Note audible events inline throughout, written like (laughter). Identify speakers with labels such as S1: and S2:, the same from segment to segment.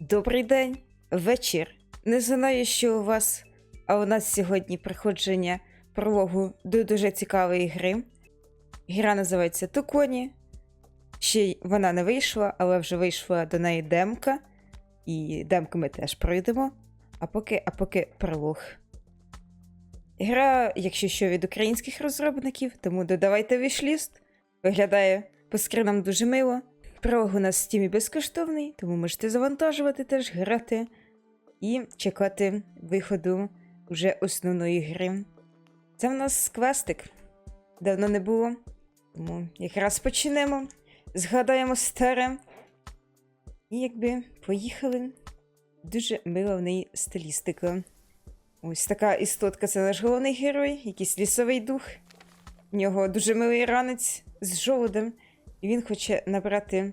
S1: Добрий день, вечір. Не знаю, що у вас, а у нас сьогодні приходження прологу до дуже цікавої гри. Гра називається Туконі. Ще вона не вийшла, але вже вийшла до неї демка. І демку ми теж пройдемо. А поки, а поки пролог. Гра, якщо що, від українських розробників, тому додавайте вішліст. Виглядає по скринам дуже мило. Пролог у нас в стімі безкоштовний, тому можете завантажувати теж, грати і чекати виходу вже основної гри. Це в нас квестик. Давно не було. Тому якраз почнемо. Згадаємо старе. І якби поїхали. Дуже мила в неї стилістика. Ось така істотка це наш головний герой, якийсь лісовий дух. В нього дуже милий ранець з жолудем, і він хоче набрати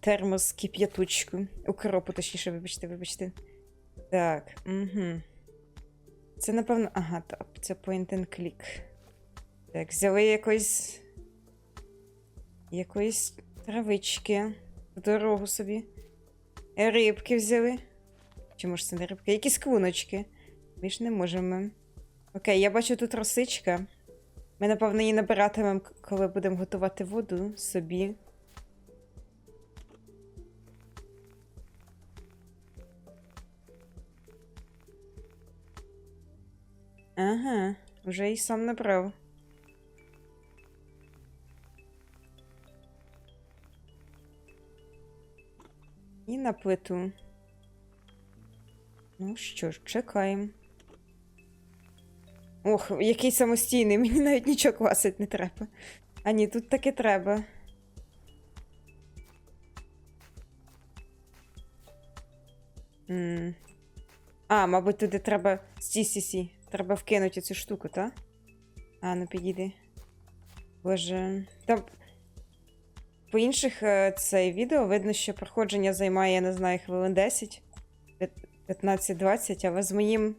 S1: термос кип'ятучку. Укропу, точніше, вибачте, вибачте. Так, угу. Це, напевно. Ага, так, це point and click. Так, взяли якоїсь. якоїсь травички. Дорогу собі. Рибки взяли. Чи може це не рибки? Якісь клуночки. Ми ж не можемо. Окей, я бачу тут росичка. Ми, напевно, її набиратимемо, коли будемо готувати воду собі. Ага, вже і сам набрав. І на плиту. Ну що ж, чекаємо. Ох, який самостійний, мені навіть нічого класить не треба. А ні, тут таки треба. м А, мабуть, туди треба. Сі, сі, сі. Треба вкинути цю штуку, так? А, ну підійди. Боже. Там. По інших е, цей відео видно, що проходження займає, я не знаю, хвилин 10, 15-20, але з моїм.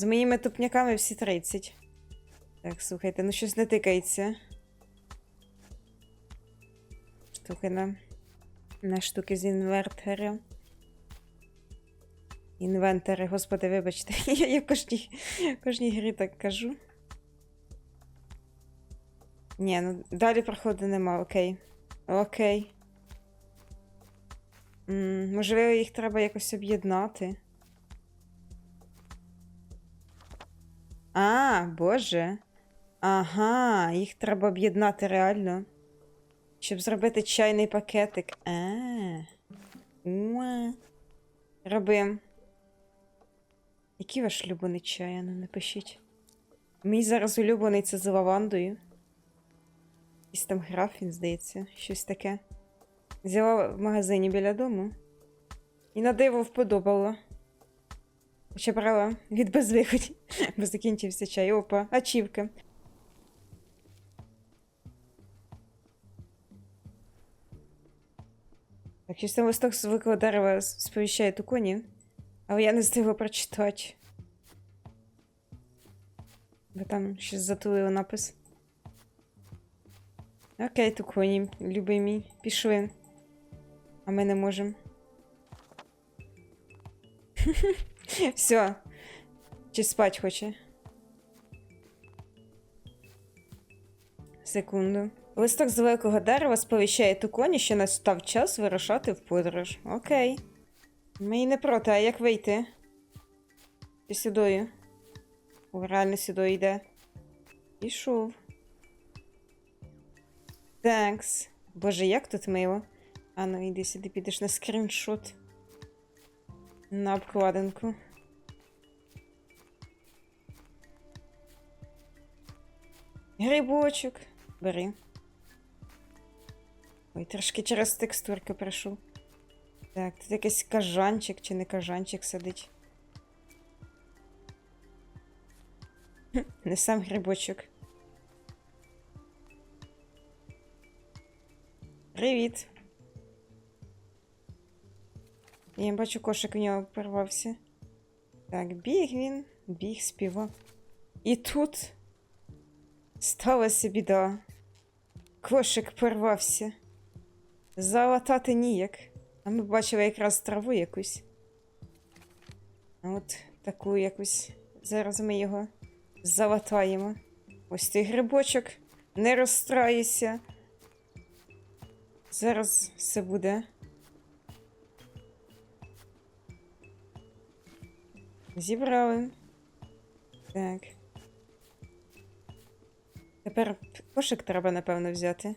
S1: З моїми тупняками всі 30. Так, слухайте, ну щось не тикається. Штуки на. На штуки з інвертера. Інвентори, господи, вибачте, (laughs) я, я в кожній, кожній грі так кажу. Ні, ну далі проходу нема, окей. Окей. М, можливо, їх треба якось об'єднати. А, боже. Ага, їх треба об'єднати реально. Щоб зробити чайний пакетик. А. Уа. Робим. Який ваш улюблений чай? А Ну, напишіть. Мій зараз улюблений це з лавандою. Якийсь там граф, він, здається, щось таке. Взяла в магазині біля дому. І на диво вподобало. Хоча брала від безвиході, (laughs) бо закінчився чай. Опа, ачівка. Так, щось там листок з великого дерева сповіщає ту коні, але я не встигла прочитати. Бо там щось затулило напис. Окей, ту коні, любимі, пішли. А ми не можемо. (laughs) (laughs) Все. Чи спать хоче? Секунду. Листок з великого дерева сповіщає Туконі, що настав час вирушати в подорож. Окей. Ми не проти, а як вийти? Чи сюдою? Реально сюди йде. Пішов. Тhanks. Боже, як тут мило. А ну йди сюди, підеш на скріншот. На обкладинку. Грибочок. Бери. Ой, трошки через текстурки пройшов. Так, тут якийсь кажанчик чи не кажанчик сидить. Не сам грибочок. Привіт. Я бачу, кошик в нього порвався. Так, біг він, біг співав. І тут сталася біда. Кошик порвався. Залатати ніяк. А ми бачили якраз траву якусь. От таку якусь. Зараз ми його залатаємо. Ось цей грибочок. Не розстраюйся. Зараз все буде. Зібрали. Так. Тепер кошик треба, напевно, взяти.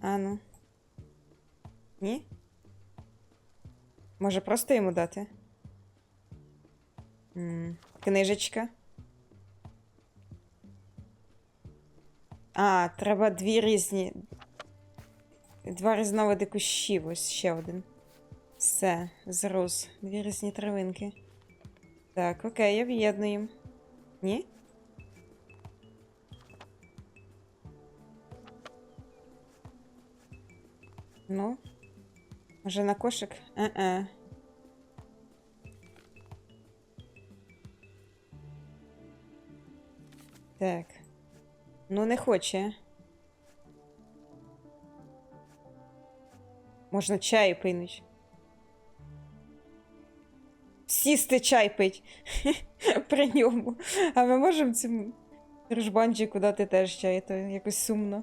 S1: Ану. Ні? Може, просто йому дати? М, Книжечка. А, треба дві різні. Два різновиди кущів. Ось ще один. Все, зрос. Дві різні травинки. Так, окей, об'єднуємо. Ні? Ну. Може на кошик? Е-е. Так. Ну, не хоче. Можна чай пинуть. Сісти чай пить (laughs) при ньому. А ми можемо цьому дружбанчику дати теж чай, то якось сумно.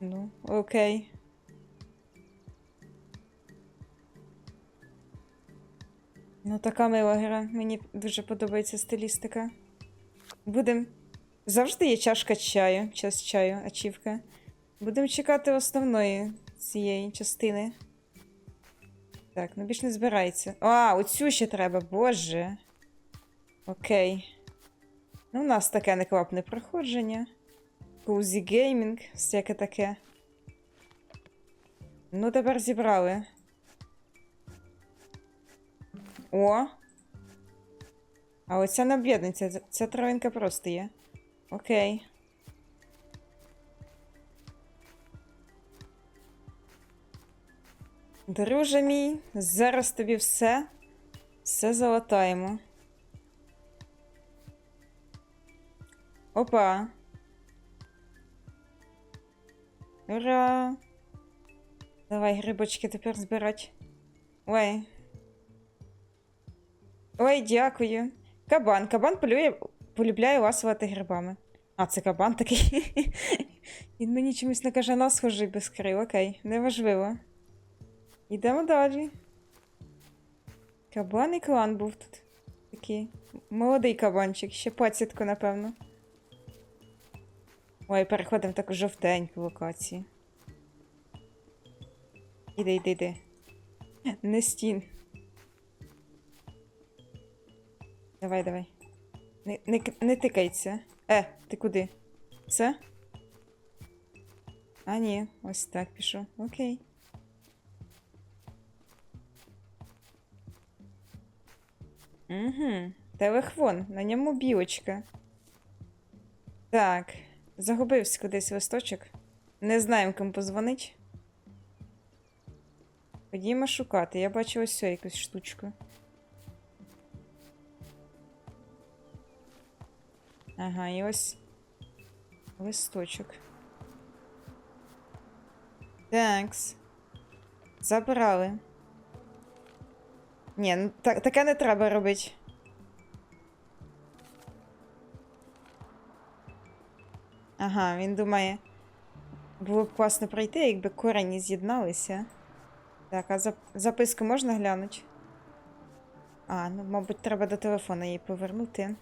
S1: Ну, окей. Ну, така мила гра. Мені дуже подобається стилістика. Будем. Завжди є чашка чаю, час чаю, ачівка. Будемо чекати основної цієї частини. Так, ну більш не збирається. А, оцю ще треба, боже. Окей. Ну, у нас таке неквапне проходження. Cozy Gaming, всяке таке. Ну, тепер зібрали. О! А оця не об'єднується. Ця- травинка просто є. Окей. Друже мій, зараз тобі все. Все залатаємо. Опа. Ура! Давай грибочки тепер збирати. Ой. Ой, дякую. Кабан. Кабан полює, полюбляє ласувати грибами. А, це кабан такий. (laughs) Він мені чомусь на кажана схожий без крил. Окей, неважливо. Йдемо далі. Кабан і клан був тут. Такий. Молодий кабанчик, ще пацітко, напевно. Ой, переходимо в таку жовтеньку локацію. Іди, іди, іди. Не стін. Давай, давай. Не, не, не тикайся. Е, ти куди? Це? А, ні, ось так пішов. Окей. Угу. Телефон, на ньому білочка. Так, загубився кудись листочок. Не знаємо, кому позвонить. Ходімо шукати. Я бачу ось якусь штучку. Ага, і ось листочок. Такс. Забрали. Ні, ну так, таке не треба робити. Ага, він думає. Було б класно пройти, якби корені з'єдналися. Так, а зап- записку можна глянути? А, ну, мабуть, треба до телефона її повернути.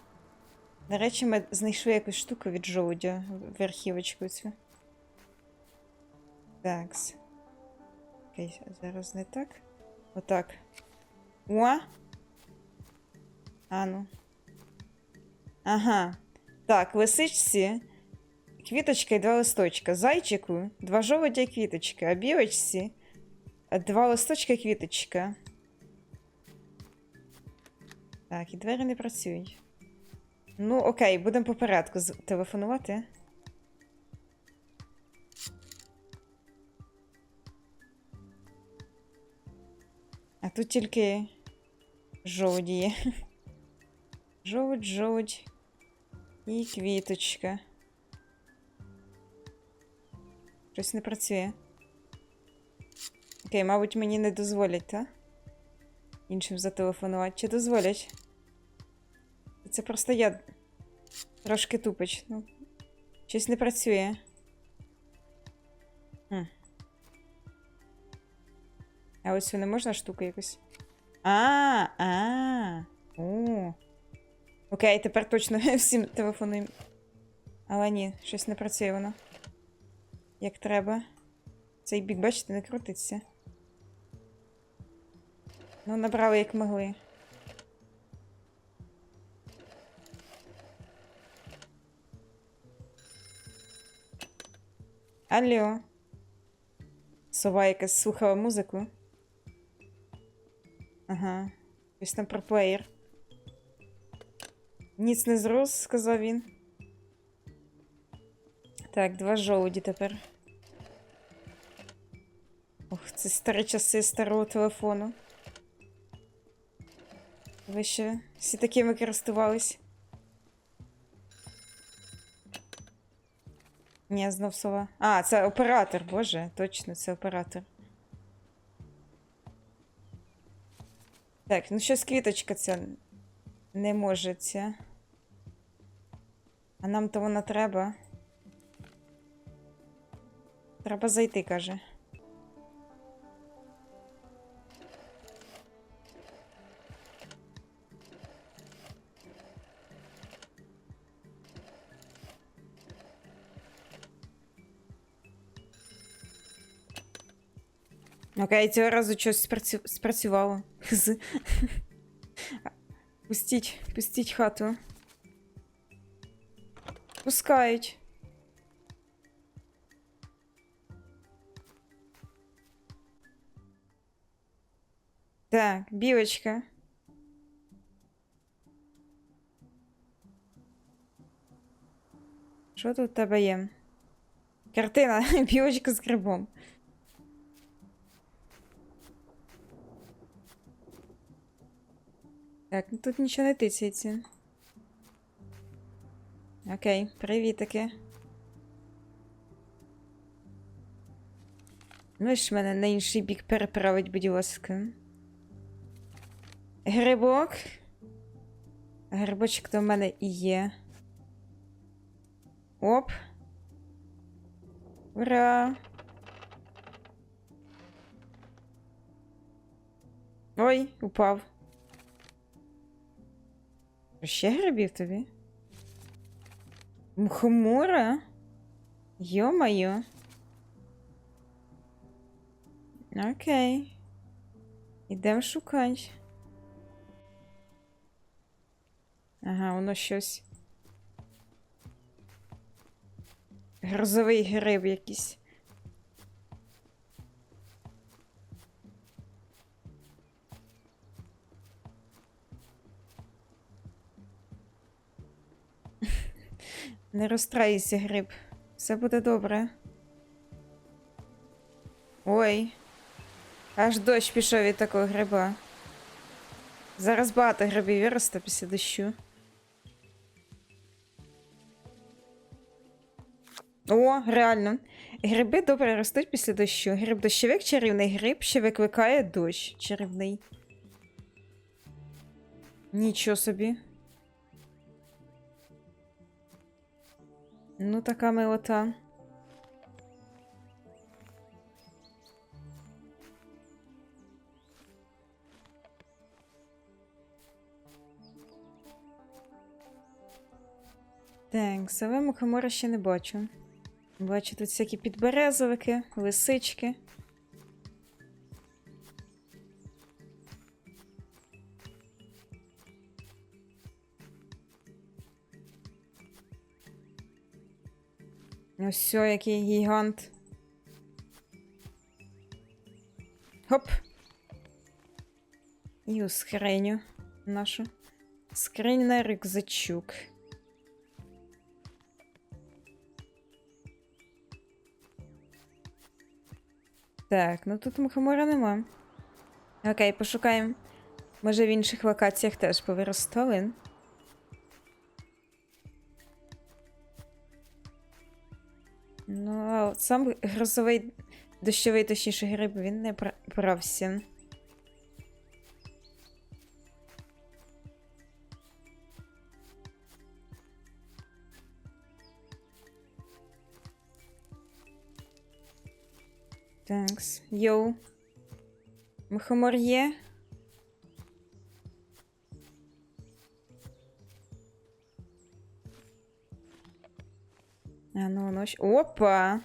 S1: До речі, ми знайшли якусь штуку від жолудя в архівочку цю. Такс. Окей, зараз не так. Отак. О! А ну. Ага. Так, лисичці. Квіточка і два листочка. Зайчику два жолудя і квіточка. А білочці два листочка і квіточка. Так, і двері не працюють. Ну, окей, будемо по порядку телефонувати. А тут тільки жовуді є. (laughs) Жовудь, жовудь. І квіточка. Щось не працює. Окей, мабуть, мені не дозволять, так? іншим зателефонувати. Чи дозволять? Це просто я трошки тупич. Ну, щось не працює. Хм. А ось не можна штуку якусь. А, а. О. Окей, тепер точно (laughs) всім телефонуємо. Але ні, щось не працює воно. Як треба. Цей бік, бачите, не крутиться. Ну, набрали як могли. Алло. Сова якась слухала музику. Ага. Ось там про плеєр. Ніц не зрос, сказав він. Так, два жолуді тепер. Ох, це старі часи старого телефону. Ви ще всі такими користувались? Ні, знов сова. А, це оператор, боже, точно, це оператор. Так, ну щось квіточка ця не може ця. А нам то вона треба. Треба зайти, каже. Окей, цього разу щось спрацю... спрацювало. (laughs) Пустіть, пустіть хату. Пускають. Так, білочка. Що тут у тебе є? Картина, (laughs) білочка з грибом. Так, ну тут нічого не тицяється. Окей, привітики. Ну ж мене на інший бік переправить, будь ласка. Грибок. Грибочок то в мене і є. Оп. Ура! Ой, упав. Ще грибів тобі? Мухомора? Йо-моє. Окей. Ідемо шукати. Ага, воно щось. Грозовий гриб якийсь. Не розстраюйся, гриб. Все буде добре. Ой. Аж дощ пішов від такого гриба. Зараз багато грибів виросте після дощу. О, реально. Гриби добре ростуть після дощу. Гриб дощовик чарівний гриб, що викликає дощ чарівний. Нічого собі. Ну, така милота. Так, саме мухомора ще не бачу. Бачу тут всякі підберезовики, лисички. Ось який гігант. Хоп. І у скриню нашу. На рюкзачок. Так, ну тут мухомора нема. Окей, пошукаємо. Може в інших локаціях теж повиростали. сам грозовий дощовий, точніше, гриб він не брався. Thanks. Йоу. Мухомор є? А ну, ночь. Опа!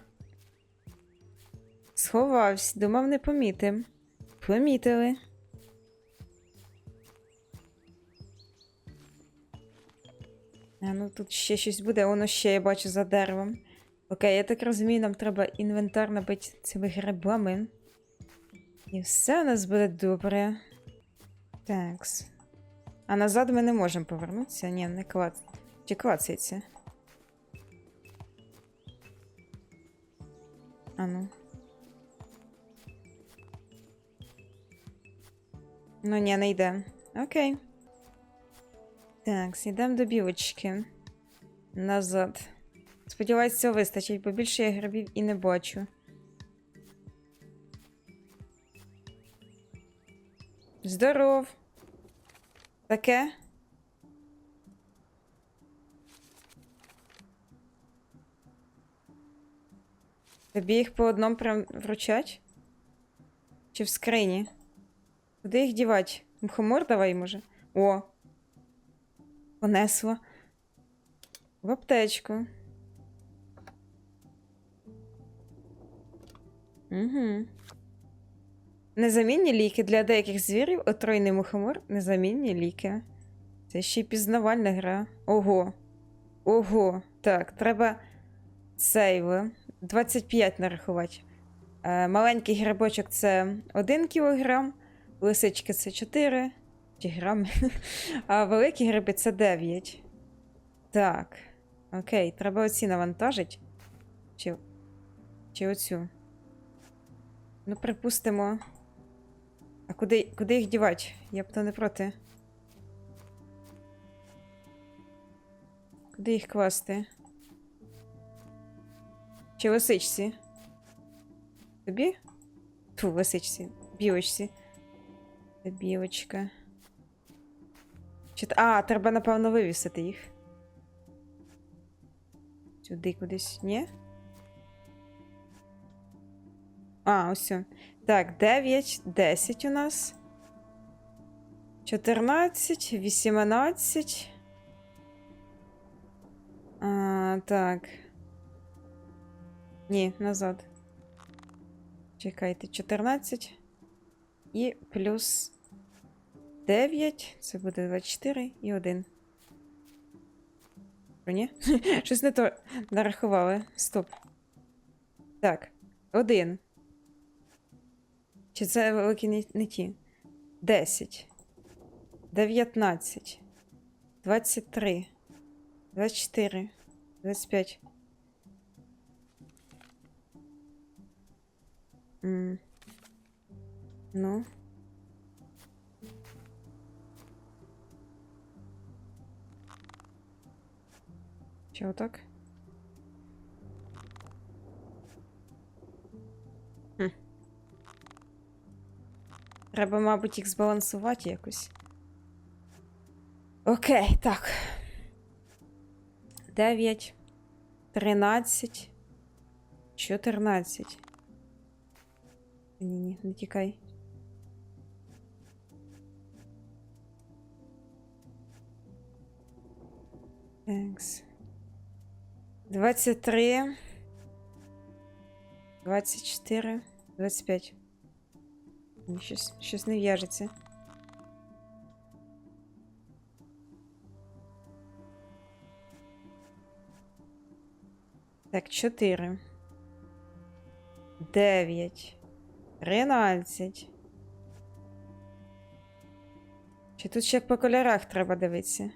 S1: Сховався, думав, не помітим. Помітили. А ну тут ще щось буде, воно ще я бачу за деревом. Окей, я так розумію, нам треба інвентар набити цими грибами. І все у нас буде добре. Такс. А назад ми не можемо повернутися. Ні, не клац. Чи клацається? А ну. Ну, не йде. Окей. Так, йдемо до білочки. Назад. Сподіваюсь, цього вистачить, бо більше я грибів і не бачу. Здоров. Таке? Тобі їх по одному прям вручать? Чи в скрині? Куди їх дівати? Мухомор давай, може? О! Понесла. В аптечку. Угу. Незамінні ліки для деяких звірів, отруйний мухомор, незамінні ліки. Це ще й пізнавальна гра. Ого. Ого. Так, треба сейви. 25 нарахувати. Е, маленький грибочок це 1 кг, лисички це 4 чи грами, а великі гриби це 9. Так. Окей, треба оці навантажити. Чи, чи оцю. Ну, припустимо. А куди, куди їх дівати? Я б то не проти. Куди їх класти? Чи лисичці? Тобі? Ту, лисичці. Білочці. Це білочка. Чи... А, треба, напевно, вивісити їх. Сюди кудись, ні? А, ось. Так, 9, 10 у нас. 14, 18. А, так. Ні, назад. Чекайте, 14. І плюс 9. Це буде 24 і 1. О, ні? (laughs) Щось не то нарахували. Стоп. Так, 1. Чи це великі не, ті? 10. 19. 23. 24. 25. М. Ну. Чи отак? Хм. Треба, мабуть, їх збалансувати якось. Окей, так. 9, 13, 14. Ні-ні, не тікай. Тhanks. 23. 24. 25. Ні, Щось, щось не в'яжеться. Так, 4. 9. 13. Чи тут ще по кольорах треба дивитися?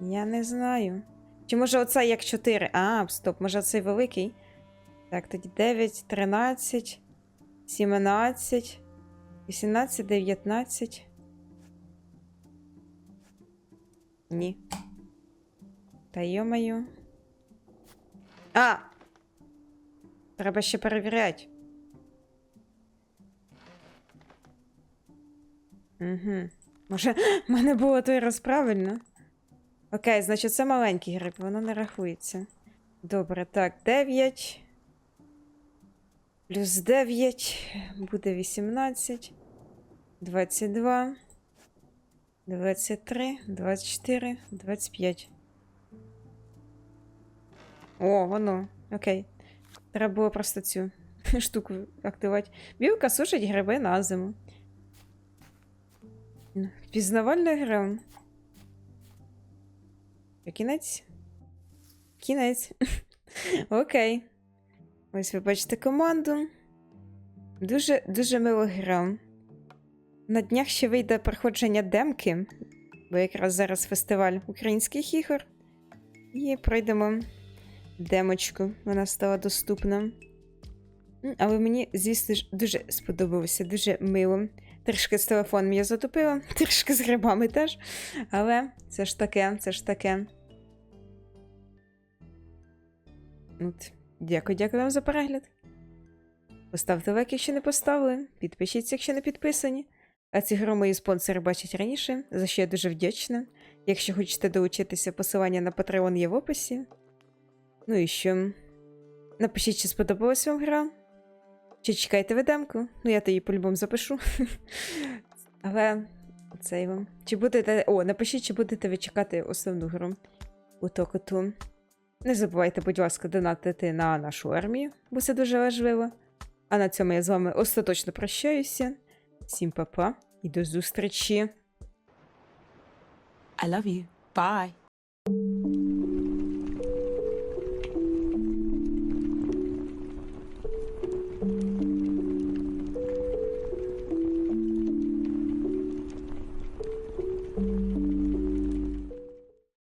S1: Я не знаю. Чи може оце як 4? А, стоп, може цей великий? Так, тоді 9, 13, 17, 18, 19. Ні. Та йомаю. А! Треба ще перевіряти. Угу. Може, в мене було той раз правильно? Окей, значить, це маленький гриб, воно не рахується. Добре, так, 9. Плюс 9, буде 18, 22, 23, 24, 25. О, воно. Окей. Треба було просто цю (laughs) штуку активувати. Білка сушить гриби на зиму. Пізнавальна гра. Кінець? Кінець. (laughs) Окей. Ось ви бачите команду. Дуже дуже мило гра. На днях ще вийде проходження демки, бо якраз зараз фестиваль українських ігор. І пройдемо демочку. Вона стала доступна. Але мені, звісно ж, дуже сподобалося, дуже мило. Трішки з телефоном я затопила, (laughs) трішки з грибами теж. Але це ж таке, це ж таке. От. Дякую, дякую вам за перегляд. Поставте лайк, якщо не поставили, підпишіться, якщо не підписані. А ці гру мої спонсори бачать раніше, за що я дуже вдячна. Якщо хочете долучитися, посилання на Patreon є в описі. Ну і що? Напишіть, чи сподобалась вам гра. Чи чекаєте ви демку? Ну, я то її по-любому запишу. (laughs) Але цей вам. Чи будете. О, напишіть, чи будете ви чекати основну гру у Токоту. Не забувайте, будь ласка, донатити на нашу армію, бо це дуже важливо. А на цьому я з вами остаточно прощаюся. Всім па-па і до зустрічі!
S2: I love you. Bye.